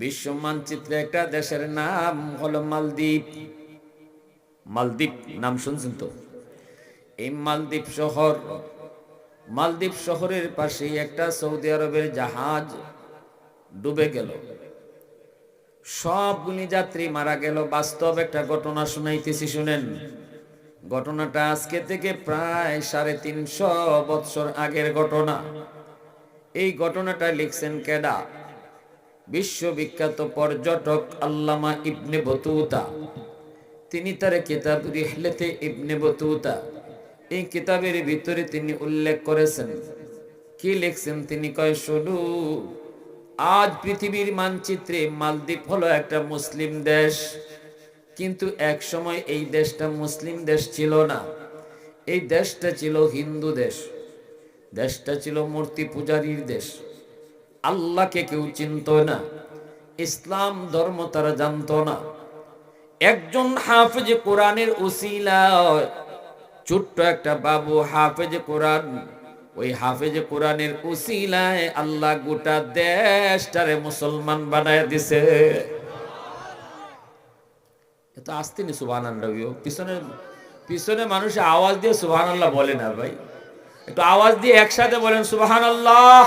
বিশ্ব মানচিত্রে একটা দেশের নাম হলো মালদ্বীপ। মালদ্বীপ, নাম শুনছেন তো? এই মালদ্বীপ শহর, মালদ্বীপ শহরের পাশে একটা সৌদি আরবের জাহাজ ডুবে গেল। সবগুলি যাত্রী মারা গেল। বাস্তব একটা ঘটনা শুনাইতেছি, শুনেন। ঘটনাটা আজকে থেকে প্রায় সাড়ে তিনশো বৎসর আগের ঘটনা। এই ঘটনাটা লিখছেন কেডা? বিশ্ববিখ্যাত পর্যটক আল্লামা ইবনে বতুতা। তিনি তার কিতাব রিহলেতে ইবনে বতুতা। এই কিতাবের ভিতরে তিনি উল্লেখ করেছেন। কি লিখছেন তিনি কয়, শুধু আজ পৃথিবীর মানচিত্রে মালদ্বীপ হলো একটা মুসলিম দেশ, কিন্তু এক সময় এই দেশটা মুসলিম দেশ ছিল না। এই দেশটা ছিল হিন্দু দেশ। দেশটা ছিল মূর্তি পূজারীর দেশ। আল্লাহকে কেউ চিনত না, ইসলাম ধর্ম তারা জানতো না। একজন হাফেজ কোরআনের উসিলা ছোট্ট একটা বাবু হাফেজ কোরআন, ওই হাফেজ কোরআনের উসিলায় আল্লাহ গোটা দেশটারে মুসলমান বানায় দিছে। এত আসতে নি সুবাহ পিছনে পিছনে মানুষ আওয়াজ দিয়ে সুবাহ বলে না ভাই। একটু আওয়াজ দিয়ে একসাথে বলেন সুবাহান আল্লাহ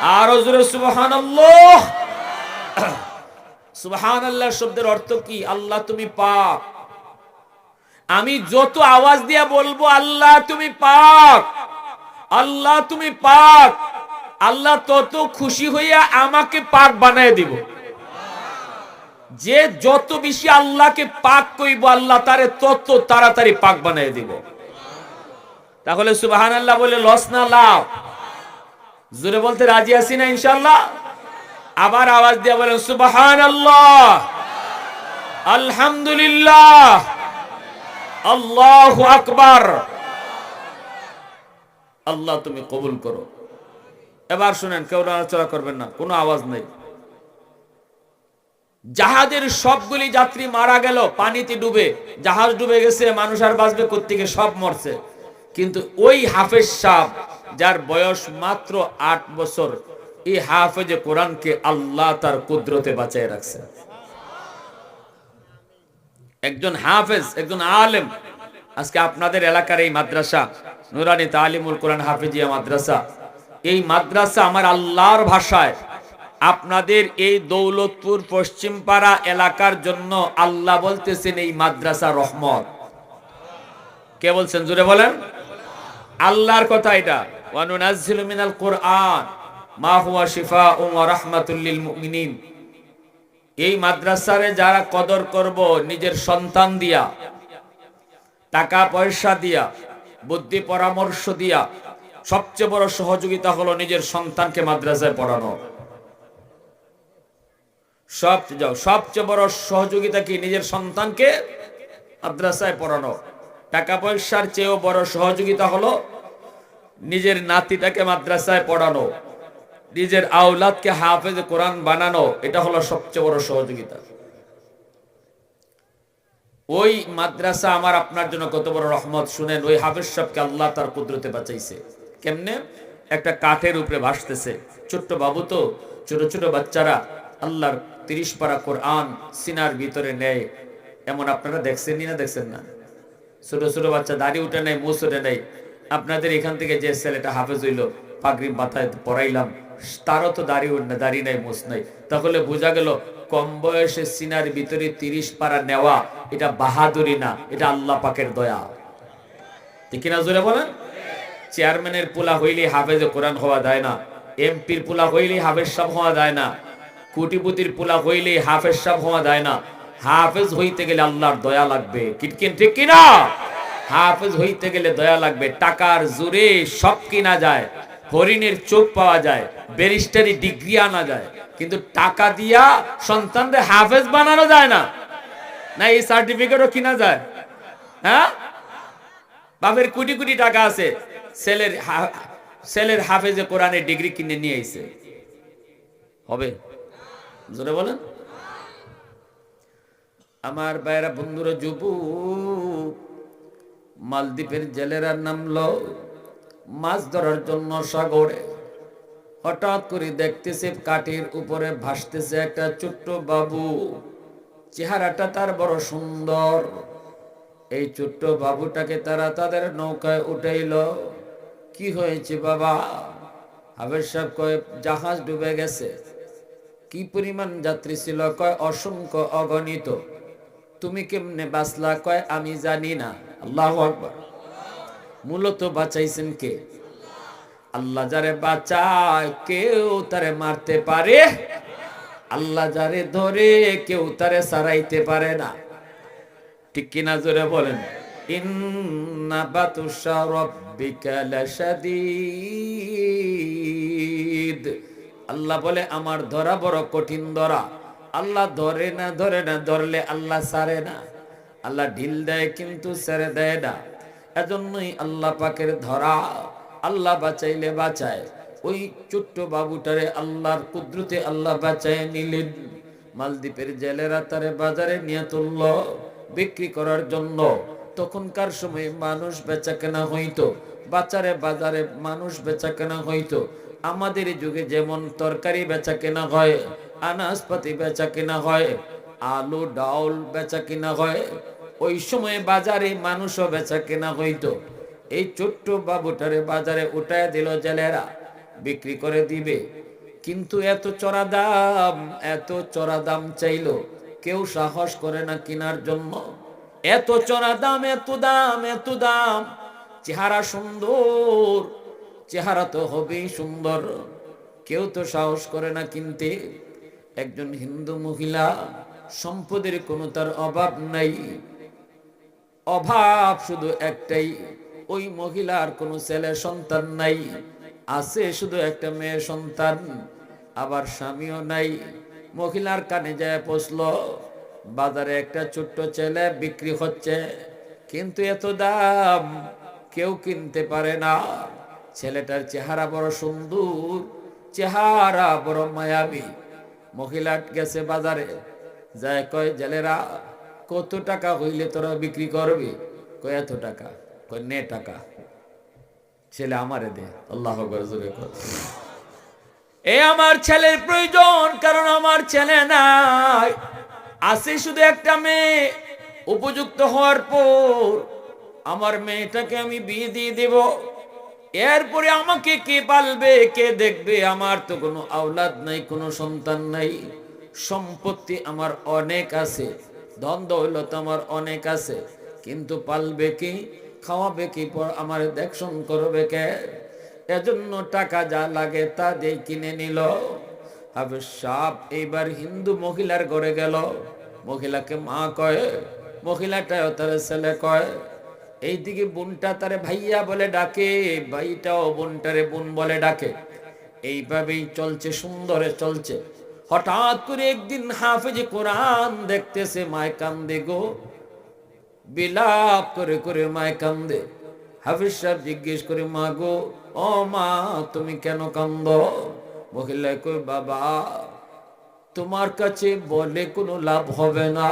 আরও জোরে সুবাহান আল্লাহ আল্লাহ শব্দের অর্থ কি? আল্লাহ তুমি পাক। আমি যত আওয়াজ দিয়া বলব, আল্লাহ তুমি পাক। আল্লাহ তুমি পাক। আল্লাহ তত খুশি হইয়া আমাকে পাক বানায় দিব। যে যত বেশি আল্লাহকে পাক কইব, আল্লাহ তারে তত তাড়াতাড়ি পাক বানায় দিব। তাহলে সুবাহান আল্লাহ বলে, লস না লাভ জোরে বলতে রাজি আছি না ইনশাল্লাহ আবার আওয়াজ দিয়ে বলেন সুবাহান আল্লাহ আলহামদুলিল্লাহ। আল্লাহ আকবার। আল্লাহ তুমি কবুল করো। এবার শুনেন, কেউ নড়াচড়া করবেন না, কোনো আওয়াজ নেই। জাহাজের সবগুলি যাত্রী মারা গেল, পানিতে ডুবে। জাহাজ ডুবে গেছে, মানুষ আর বাঁচবে কোথেকে সব মরছে। কিন্তু ওই হাফেজ সাহ যার বয়স মাত্র আট বছর, এই হাফেজ কোরআনকে আল্লাহ তার কুদরতে বাঁচায় রাখছে। একজন হাফেজ, একজন আলেম, আজকে আপনাদের এলাকার এই মাদ্রাসা, নুরানি তালিমুল কোরআন হাফেজিয়া মাদ্রাসা, এই মাদ্রাসা আমার আল্লাহর ভাষায়, আপনাদের এই দৌলতপুর পশ্চিমপাড়া এলাকার জন্য আল্লাহ বলতেছেন এই মাদ্রাসা রহমত। কে বলছেন? জুড়ে বলেন। আল্লাহর কথা এটা। ওয়ানুনাজ্জিলু মিনাল কোরআন। মা হুয়া শিফাউন ওয়া রাহমাতুল এই মাদ্রাসারে যারা কদর করব, নিজের সন্তান দিয়া, টাকা পয়সা দিয়া, বুদ্ধি পরামর্শ দিয়া, সবচেয়ে বড় সহযোগিতা হলো নিজের সন্তানকে মাদ্রাসায় পড়ানো। সব, যাও, সবচেয়ে বড় সহযোগিতা কি? নিজের সন্তানকে মাদ্রাসায় পড়ানো। টাকা পয়সার চেয়েও বড় সহযোগিতা হলো নিজের নাতিটাকে মাদ্রাসায় পড়ানো, নিজের আওলাদকে হাফেজ কোরআন বানানো, এটা হলো সবচেয়ে বড় সহযোগিতা। ওই মাদ্রাসা আমার আপনার জন্য কত বড় রহমত। শুনেন, ওই হাফেজ সাহেবকে আল্লাহ তার কুদরতে বাঁচাইছে। কেমনে? একটা কাঠের উপরে ভাসতেছে। ছোট্ট বাবু তো, ছোট ছোট বাচ্চারা আল্লাহর তিরিশ পারা কোরআন সিনার ভিতরে নেয়। এমন আপনারা দেখছেন না দেখছেন না? ছোট ছোট বাচ্চা দাড়ি উঠে নেয় মুস উঠে নেয়। আপনাদের এখান থেকে যে ছেলেটা হাফেজ হইল, পাগড়ি মাথায় পড়াইলাম তারও তো দাড়ি না দাড়ি নাই মুস নাই। তাহলে বোঝা গেল, কম বয়সে সিনার ভিতরে তিরিশ পারা নেওয়া, এটা বাহাদুরি না, এটা আল্লাহ পাকের দয়া। ঠিক কিনা জোরে বলেন? চেয়ারম্যানের পোলা হইলে হাফেজে কোরআন হওয়া যায় না, এমপির পোলা হইলে হাফেজ সাহ হওয়া যায় না, কোটিপতির পোলা হইলে হাফেজ সাহ হওয়া যায় না। হাফেজ হইতে গেলে আল্লাহর দয়া লাগবে। কিটকিন ঠিক কিনা? হাফেজ হইতে গেলে দয়া লাগবে, টাকার জোরে সব কিনা যায়, হরিণের চোখ পাওয়া যায়, ব্যারিস্টারি ডিগ্রি আনা যায়, কিন্তু টাকা দিয়া সন্তানদের হাফেজ বানানো যায় না। না, এই সার্টিফিকেটও কিনা যায়? হ্যাঁ? বাপের কোটি কোটি টাকা আছে, ছেলের ছেলের হাফেজে কোরআনের ডিগ্রি কিনে নিয়ে আইছে। হবে? জোরে বলেন। আমার বাইরা বন্ধুরা যুবু মালদ্বীপের জেলেরা নামলো মাছ ধরার জন্য সাগরে। হঠাৎ করে দেখতেছে কাঠের উপরে ভাসতেছে একটা ছোট্ট বাবু। চেহারাটা তার বড় সুন্দর। এই ছোট্ট বাবুটাকে তারা তাদের নৌকায় উঠাইল। কি হয়েছে বাবা? হাবের সাহেব কয়, জাহাজ ডুবে গেছে। কি পরিমাণ যাত্রী ছিল? কয়, অসংখ্য অগণিত। তুমি কেমনে বাঁচলা? কয়, আমি জানি না। আল্লাহ আকবার। মূলত বাঁচাইছেন কে? আল্লাহ যারে বাঁচায় কেউ তারে মারতে পারে, আল্লাহ যারে ধরে কেউ তারে সারাইতে পারে না। ঠিক কিনা জোরে বলেন? আল্লাহ বলে, আমার ধরা বড় কঠিন ধরা। আল্লাহ ধরে না ধরে না, ধরলে আল্লাহ সারে না। আল্লাহ ঢিল দেয় কিন্তু ছেড়ে দেয় না। এজন্যই আল্লাহ পাকের ধরা, আল্লাহ বাঁচাইলে বাঁচায়। ওই ছোট্ট বাবুটারে আল্লাহর কুদরতে আল্লাহ বাঁচায় নিলেন। মালদ্বীপের জেলেরা তারে বাজারে নিয়ে তুলল, বিক্রি করার জন্য। তখনকার সময় মানুষ বেচা কেনা হইতো, বাজারে বাজারে মানুষ বেচা কেনা হইতো। আমাদের যুগে যেমন তরকারি বেচা কেনা হয়, আনাজপাতি বেচা কেনা হয়, আলু ডাউল বেচা কেনা হয় ওই সময় বাজারে মানুষও বেচা কেনা হইতো। এই ছোট্ট বাবুটারে বাজারে উঠায় দিল জেলেরা, বিক্রি করে দিবে। কিন্তু এত চড়া দাম, এত চড়া দাম চাইলো, কেউ সাহস করে না কেনার জন্য। এত চড়া দাম, এত দাম এত দাম, চেহারা সুন্দর, চেহারা তো হবেই সুন্দর। কেউ তো সাহস করে না কিনতে। একজন হিন্দু মহিলা, সম্পদের কোনো তার অভাব নাই। অভাব, শুধু একটাই, ওই মহিলার কোনো ছেলে সন্তান নাই। আছে শুধু একটা মেয়ে সন্তান, আবার স্বামীও নাই। মহিলার কানে যায় পৌঁছল বাজারে একটা ছোট্ট ছেলে বিক্রি হচ্ছে, কিন্তু এত দাম কেউ কিনতে পারে না। ছেলেটার চেহারা বড় সুন্দর, চেহারা বড় মায়াবী। মহিলা গেছে বাজারে যায় কয়, জেলেরা কত টাকা হইলে তোরা বিক্রি করবি? কয়, এত টাকা। কয়, নে টাকা। ছেলে আমারে দে, আল্লাহ এ আমার ছেলের প্রয়োজন, কারণ আমার ছেলে নাই। আছে শুধু একটা মেয়ে। উপযুক্ত হওয়ার পর আমার মেয়েটাকে আমি বিয়ে দিয়ে দেব। এরপরে আমাকে কে পালবে, কে দেখবে, আমার তো কোনো আওলাদ নাই, কোনো সন্তান নাই। সম্পত্তি আমার অনেক আছে। ধন দৌলত আমার অনেক আছে, কিন্তু পালবে কি, খাওয়াবে কি পর আমার দেখশন করবে কে? এজন্য টাকা যা লাগে তা দিয়ে কিনে নিল। সাপ এইবার হিন্দু মহিলার ঘরে গেল। মহিলাকে মা কয়, মহিলাটাও তার ছেলে কয়, এইদিকে বোনটা তারে ভাইয়া বলে ডাকে, ভাইটাও বোনটারে বোন বলে ডাকে। এইভাবেই চলছে, সুন্দরে চলছে। হঠাৎ করে একদিন হাফেজ কোরআন দেখতেছে মায় কান্দে গো। বিলাপ করে করে মায় কান্দে হাফিজ সাহেব জিজ্ঞেস করে, মা গো, ও মা, তুমি কেন কান্দ? মহিলায় কই বাবা, তোমার কাছে বলে কোনো লাভ হবে না।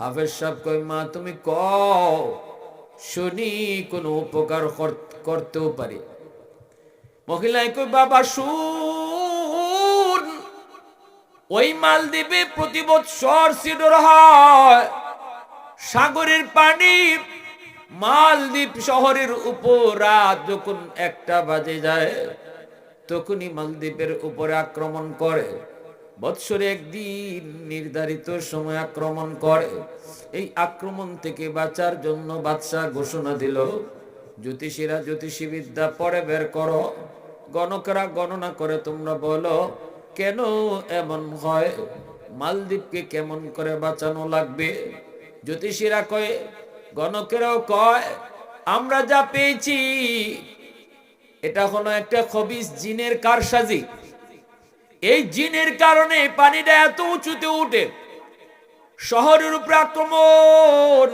হাফেজ সাহেব কই মা, তুমি ক শুনি, কোনো উপকার করতেও পারি। মহিলায় কই বাবা শুন ওই মালদ্বীপে প্রতি বৎসর সিডর হয়। সাগরের পানি মালদ্বীপ শহরের উপর যখন একটা বাজে যায়, তখনই মালদ্বীপের উপরে আক্রমণ করে। বৎসরে একদিন নির্ধারিত সময় আক্রমণ করে। এই আক্রমণ থেকে বাঁচার জন্য বাদশাহ ঘোষণা দিল, জ্যোতিষীরা জ্যোতিষী বিদ্যা পরে বের করো। গণকরা গণনা করে তোমরা বলো কেন এমন হয়? মালদ্বীপকে কেমন করে বাঁচানো লাগবে? জ্যোতিষীরা কয়, গণকেরাও কয়, আমরা যা পেয়েছি, এটা হলো একটা খবিস জিনের কারসাজি। এই জিনের কারণে পানিটা এত উঁচুতে উঠে, শহরের উপরে আক্রমণ।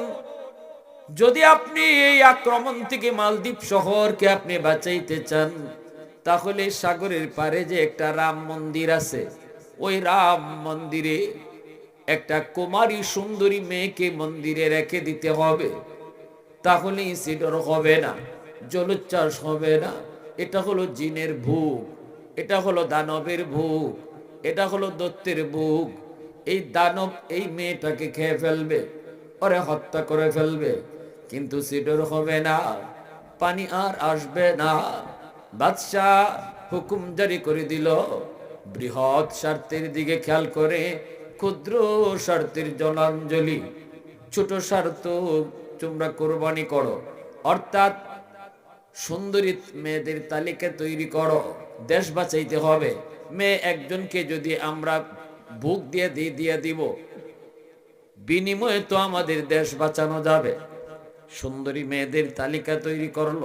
যদি আপনি এই আক্রমণ থেকে মালদ্বীপ শহরকে আপনি বাঁচাইতে চান তাহলে সাগরের পারে যে একটা রাম মন্দির আছে, ওই রাম মন্দিরে একটা কুমারী সুন্দরী মেয়েকে মন্দিরে রেখে দিতে হবে। তাহলে সিডর হবে না, জলোচ্ছ্বাস হবে না। এটা হলো জিনের ভূপ এটা হলো দানবের ভুগ, এটা হলো দত্তের ভুগ। এই দানব এই মেয়েটাকে খেয়ে ফেলবে, ওরে হত্যা করে ফেলবে, কিন্তু সিডর হবে না, পানি আর আসবে না। বাদশাহ হুকুম জারি করে দিল। বৃহৎ স্বার্থের দিকে খেয়াল করে, ক্ষুদ্র স্বার্থের জলাঞ্জলি। ছোট স্বার্থ তোমরা কোরবানি করো। অর্থাৎ সুন্দরী মেয়েদের তালিকা তৈরি করো। দেশ বাঁচাইতে হবে। মেয়ে একজনকে যদি আমরা বুক দিয়ে দিয়ে দিয়ে দিব, বিনিময়ে তো আমাদের দেশ বাঁচানো যাবে। সুন্দরী মেয়েদের তালিকা তৈরি করল।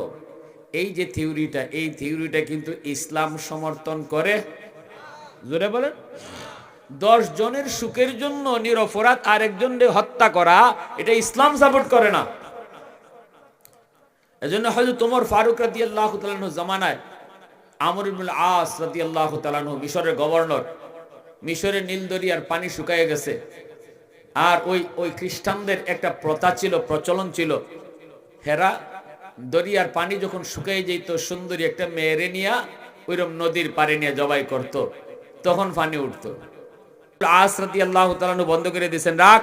এই যে থিওরিটা, এই থিওরিটা কিন্তু ইসলাম সমর্থন করে। জোরে বলেন। দশ জনের সুখের জন্য নিরপরাধ আরেকজনকে হত্যা করা, এটা ইসলাম সাপোর্ট করে না। এজন্য হয়তো তোমার ফারুক রাদি আল্লাহ জামানায় আমর ইবনুল আস রাদি আল্লাহ তালানহ মিশরের গভর্নর, মিশরের নীলদরিয়ার পানি শুকায় গেছে। আর ওই ওই খ্রিস্টানদের একটা প্রথা ছিল, প্রচলন ছিল। হেরা দরিয়ার পানি যখন শুকাই যেত সুন্দরী একটা মেয়েরে নিয়া ওইরকম নদীর পারে নিয়ে জবাই করত। তখন পানি উঠতো। আস রাদি আল্লাহ তালানহ বন্ধ করে দিয়েছেন, রাখ,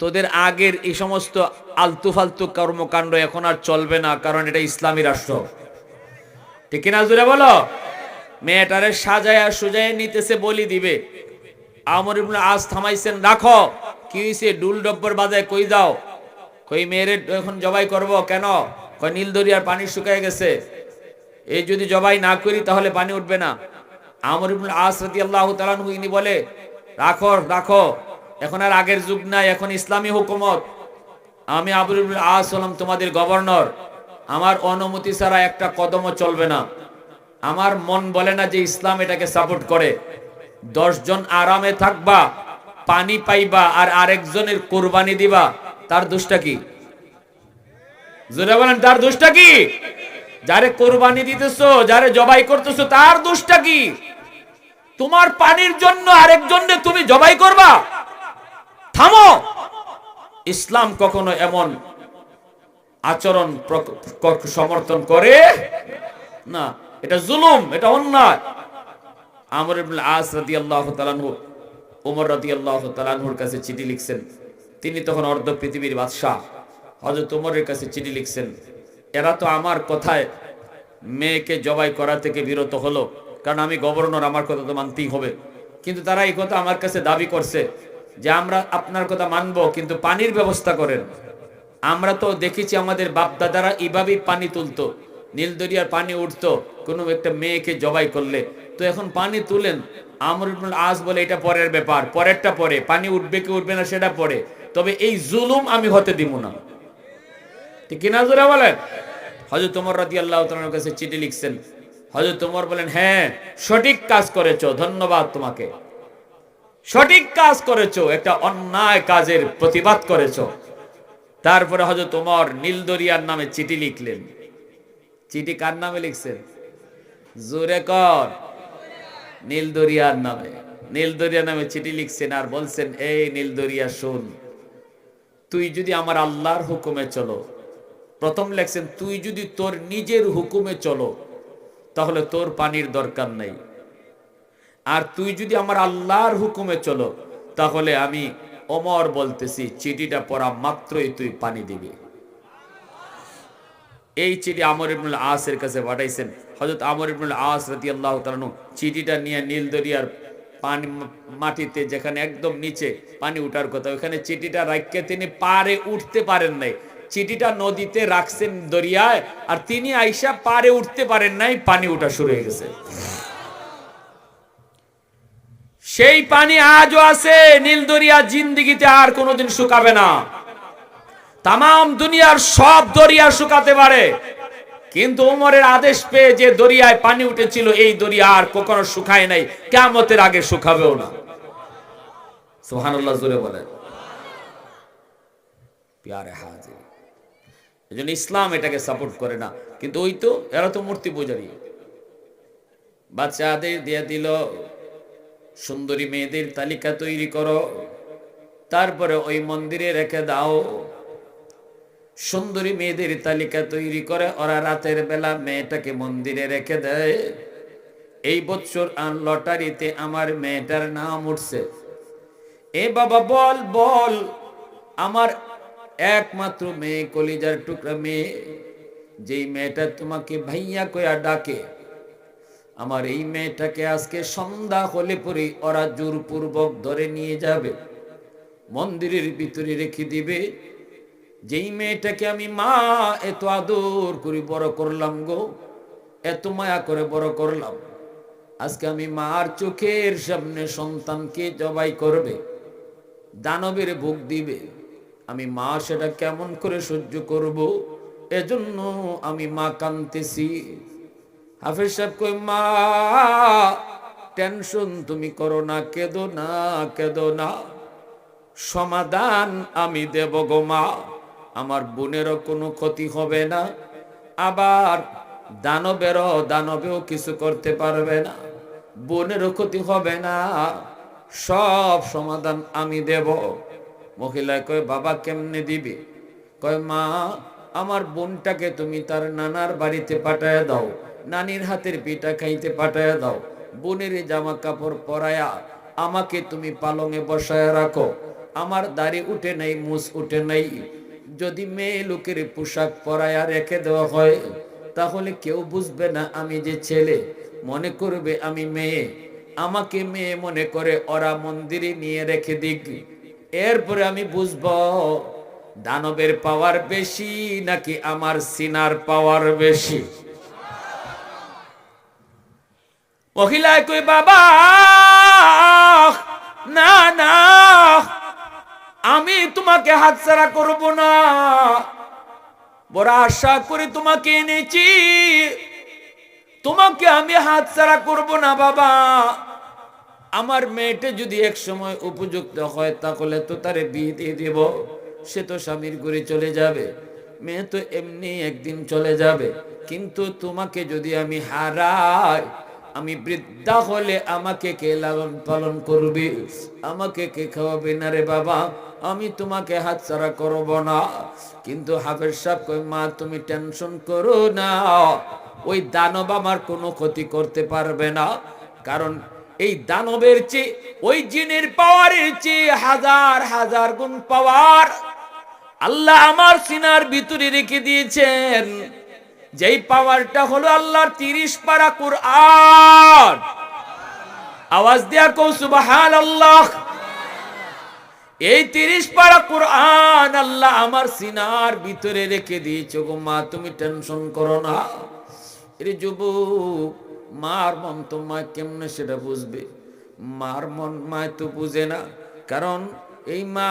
তোদের আগের এই সমস্ত আলতু ফালতু কর্মকাণ্ড এখন আর চলবে না, কারণ এটা ইসলামী রাষ্ট্র। ঠিক কিনা জুড়ে বলো? মেয়েটারে সাজায়া সুজায় নিতেছে, বলি দিবে। আমর আজ থামাইছেন, রাখো, কি হইছে? ডুল ডব্বর বাজায় কই যাও? কই, মেয়েরে এখন জবাই করব? কেন? কই, নীল দরিয়ার পানি শুকায় গেছে। এই যদি জবাই না করি, তাহলে পানি উঠবে না। আমর ইবনে আস রাদিয়াল্লাহু তাআলা ইনি বলে, রাখো রাখো। এখন আর আগের যুগ নাই, এখন ইসলামী হুকুমত। আমি আবুল আস হলাম তোমাদের গভর্নর। আমার অনুমতি ছাড়া একটা কদমও চলবে না। আমার মন বলে না যে ইসলাম এটাকে সাপোর্ট করে। জন আরামে থাকবা, পানি পাইবা, আর আরেকজনের কোরবানি দিবা। তার দোষটা কি? জোরে বলেন, তার দোষটা কি? যারে কোরবানি দিতেছো, যারে জবাই করতেছো, তার দোষটা কি? তোমার পানির জন্য আরেকজনকে তুমি জবাই করবা? থামো! ইসলাম কখনো এমন আচরণ সমর্থন করে না। এটা জুলুম, এটা অন্যায়। আমর ইবনে আস রাদিয়াল্লাহু তাআলাহু ওমর রাদিয়াল্লাহু তাআলাহুর কাছে চিঠি লিখছেন। তিনি তখন অর্ধ পৃথিবীর বাদশা হযরত ওমরের কাছে চিঠি লিখছেন, এরা তো আমার কথায় মেয়েকে জবাই করা থেকে বিরত হলো, কারণ আমি গভর্নর, আমার কথা তো মানতেই হবে। কিন্তু তারা এই কথা আমার কাছে দাবি করছে যে আমরা আপনার কথা মানব, কিন্তু পানির ব্যবস্থা করেন। আমরা তো দেখেছি আমাদের বাপদাদারা এইভাবেই পানি তুলতো, নীলদরিয়ার পানি উঠতো, কোনো একটা মেয়েকে জবাই করলে। তো এখন পানি তুলেন আমর আজ বলে এটা পরের ব্যাপার, পরেরটা পরে, পানি উঠবে কি উঠবে না সেটা পরে। তবে এই জুলুম আমি হতে দিব না। ঠিক কিনা জোরা বলেন? হজরত তোমার রাদি আল্লাহ কাছে চিঠি লিখছেন। হজরত তোমার বলেন হ্যাঁ সঠিক কাজ করেছ, ধন্যবাদ তোমাকে। সঠিক কাজ করেছ, একটা অন্যায় কাজের প্রতিবাদ করেছ। তারপরে হজরত তোমার নীলদরিয়ার নামে চিঠি লিখলেন। চিঠি কার নামে লিখছেন? জোরে কর। নীলদরিয়ার নামে। নীলদরিয়া নামে চিঠি লিখছেন আর বলছেন, এই নীলদরিয়া, শুন। তুই যদি আমার আল্লাহর হুকুমে চলো, প্রথম লেখছেন, তুই যদি তোর নিজের হুকুমে চলো, তাহলে তোর পানির দরকার নাই। আর তুই যদি আমার আল্লাহর হুকুমে চলো, তাহলে আমি অমর বলতেছি, চিঠিটা পড়া মাত্রই তুই পানি দিবি। এই চিঠি আমর ইবনুল আসের কাছে পাঠাইছেন। হজরত আমর ইবনুল আস রাতি আল্লাহ চিঠিটা নিয়ে নীল দরিয়ার পানি মাটিতে যেখানে একদম নিচে পানি উঠার কথা, ওখানে চিঠিটা রাখকে তিনি পারে উঠতে পারেন নাই। চিঠিটা নদীতে রাখছেন দরিয়ায়, আর তিনি আইসা পারে উঠতে পারেন নাই, পানি উঠা শুরু হয়ে গেছে। সেই পানি আজও আছে নীলদরিয়া জিন্দিগিতে আর কোনোদিন শুকাবে না। তাম দুনিয়ার সব দরিয়া শুকাতে পারে। কিন্তু উমরের আদেশ পেয়ে যে দরিয়ায় পানি উঠেছিল, এই দরিয়া আর কখনো শুকায় নাই। কেমতের আগে শুকাবেও না। সুহানুল্লাহ জুড়ে বলেন। জন্য ইসলাম এটাকে সাপোর্ট করে না। কিন্তু ওই তো, এরা তো মূর্তি পূজারী। বাচ্চাদের দিয়ে দিল, সুন্দরী মেয়েদের তালিকা তৈরি করো। তারপরে ওই মন্দিরে রেখে দাও। সুন্দরী মেয়েদের তালিকা তৈরি করে, ওরা রাতের বেলা মেয়েটাকে মন্দিরে রেখে দেয়। এই বছর আর লটারিতে আমার মেয়েটার নাম উঠছে। এ বাবা, বল বল, আমার একমাত্র মেয়ে, কলিজার টুকরা মেয়ে, যেই মেয়েটা তোমাকে ভাইয়া কয়া ডাকে। আমার এই মেয়েটাকে আজকে সন্ধ্যা হলে পরে ওরা জোরপূর্বক ধরে নিয়ে যাবে, মন্দিরের ভিতরে রেখে দিবে। যেই মেয়েটাকে আমি মা এত আদর করে বড় করলাম গো, এত মায়া করে বড় করলাম। আজকে আমি মার চোখের সামনে সন্তানকে জবাই করবে, দানবের ভোগ দিবে। আমি মা সেটা কেমন করে সহ্য করব? এজন্য আমি মা কানতেছি হাফেজ সাহেব কই মা, টেনশন তুমি করো না, কেঁদো না কেঁদো না। সমাধান আমি দেব গো মা। আমার বোনেরও কোনো ক্ষতি হবে না। আবার দানবেরও দানবেও কিছু করতে পারবে না। বোনেরও ক্ষতি হবে না। সব সমাধান আমি দেব। মহিলায় কয়, বাবা কেমনে দিবে? কয়, মা, আমার বোনটাকে তুমি তার নানার বাড়িতে পাঠায় দাও। নানির হাতের পিঠা খাইতে পাঠায় দাও। বোনের জামা কাপড় পরায়া আমাকে তুমি পালঙে বসায় রাখো। আমার দাড়ি উঠে নাই মুস উঠে নাই। যদি মেয়ে লোকের পোশাক পরায়া রেখে দেওয়া হয়, তাহলে কেউ বুঝবে না আমি যে ছেলে। মনে করবে আমি মেয়ে। আমাকে মেয়ে মনে করে ওরা মন্দিরে নিয়ে রেখে দিক। এরপরে আমি বুঝব, দানবের পাওয়ার বেশি নাকি আমার সিনার পাওয়ার বেশি? মহিলায় কই বাবা, না না আমি তোমাকে হাতছাড়া করব না। বড় আশা করে তোমাকে এনেছি। তোমাকে আমি হাতছাড়া করব না, বাবা। আমার মেয়েটা যদি এক সময় উপযুক্ত হয়, তাহলে তো তারে বিয়ে দিয়ে দেব। সে তো স্বামীর ঘুরে চলে যাবে। মেয়ে তো এমনি একদিন চলে যাবে। কিন্তু তোমাকে যদি আমি হারাই, আমি বৃদ্ধা হলে আমাকে কে লালন পালন করবে? আমাকে কে খাওয়াবে না রে বাবা? আমি তোমাকে হাতছাড়া করব না। কিন্তু হাফেজ সাহেব কই মা, তুমি টেনশন করো না। ওই দানব আমার কোনো ক্ষতি করতে পারবে না। কারণ এই দানবের চেয়ে, ওই জিনের পাওয়ারের চেয়ে হাজার হাজার গুণ পাওয়ার আল্লাহ আমার সিনার ভিতরে রেখে দিয়েছেন। যেই পাওয়ারটা হলো আল্লাহর তিরিশ পারা কুরআন। আওয়াজ দেয়া কৌ আল্লাহ এই তিরিশ পারা কোরআন আল্লাহ আমার সিনার ভিতরে রেখে দিয়েছ গো মা, তুমি টেনশন করো না। এর যুবক, মার মন তো মা কেমনে সেটা বুঝবে? মার মন মায় তো বুঝে না। কারণ এই মা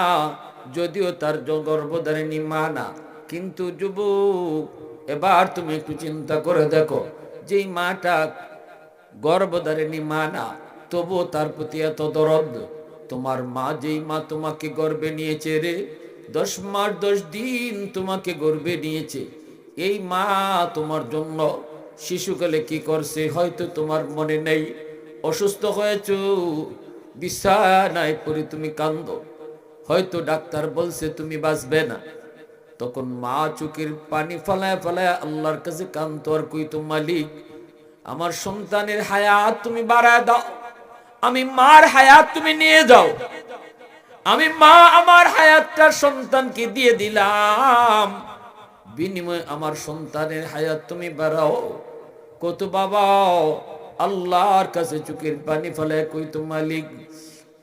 যদিও তার গর্ভধারিণী মা না, কিন্তু যুবক, এবার তুমি একটু চিন্তা করে দেখো, যেই মাটা গর্ভধারিণী মা না, তবুও তার প্রতি এত দরদ। তোমার মা যেই মা তোমাকে গর্বে নিয়েছে রে, দশ মাস দশ দিন তোমাকে গর্বে নিয়েছে, এই মা তোমার জন্য শিশুকালে কি করছে হয়তো তোমার মনে নেই, অসুস্থ হয়েছ, বিছানায় পরে তুমি কান্দ হয়তো ডাক্তার বলছে তুমি বাঁচবে না, তখন মা চোখের পানি ফলায় ফলায় আল্লাহর কাছে কান্ত আর কই তো মালিক, আমার সন্তানের হায়াত তুমি বাড়ায় দাও। আমি মার হায়াত তুমি নিয়ে যাও। আমি মা আমার হায়াতটা সন্তানকে দিয়ে দিলাম। বিনিময়ে আমার সন্তানের হায়াত তুমি বাড়াও। কত বাবা, আল্লাহর কাছে চোখের পানি ফেলে কই তো মালিক?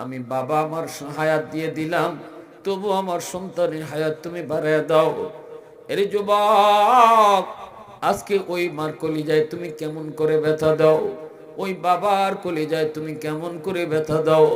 আমি বাবা আমার হায়াত দিয়ে দিলাম, তবু আমার সন্তানের হায়াত তুমি বাড়ায় দাও। এর যুবক, আজকে ওই মার কলিজায় তুমি কেমন করে ব্যথা দাও? ওই বাবার কলিজায় তুমি কেমন করে ব্যথা দাও?